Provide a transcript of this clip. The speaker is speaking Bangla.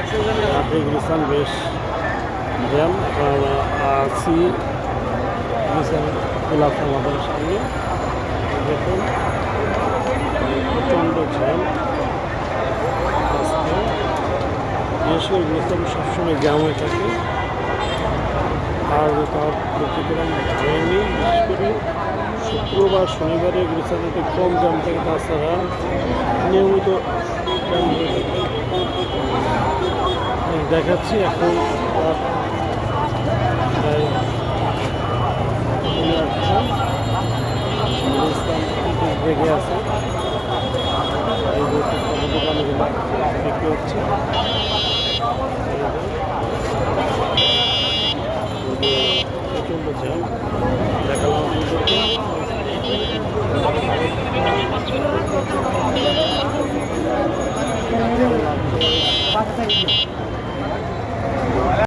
আপনি গুলিস্তান বেশ জ্যাম আছি গুলিস্তান গোলাপ আমাদের সামনে দেখুন, প্রচণ্ড জ্যাম বিশেষ করে গুলিস্তান সবসময় জ্যাম হয়ে থাকে। আর তার প্রতিক্রম হয়নি। শুক্রবার, শনিবারে গুলিস্তান একটু কম জ্যাম থাকে, তাছাড়া নিয়মিত জ্যাম হয়ে থাকে। দেখাচ্ছি এখন। দেখে আছে দেখালাম i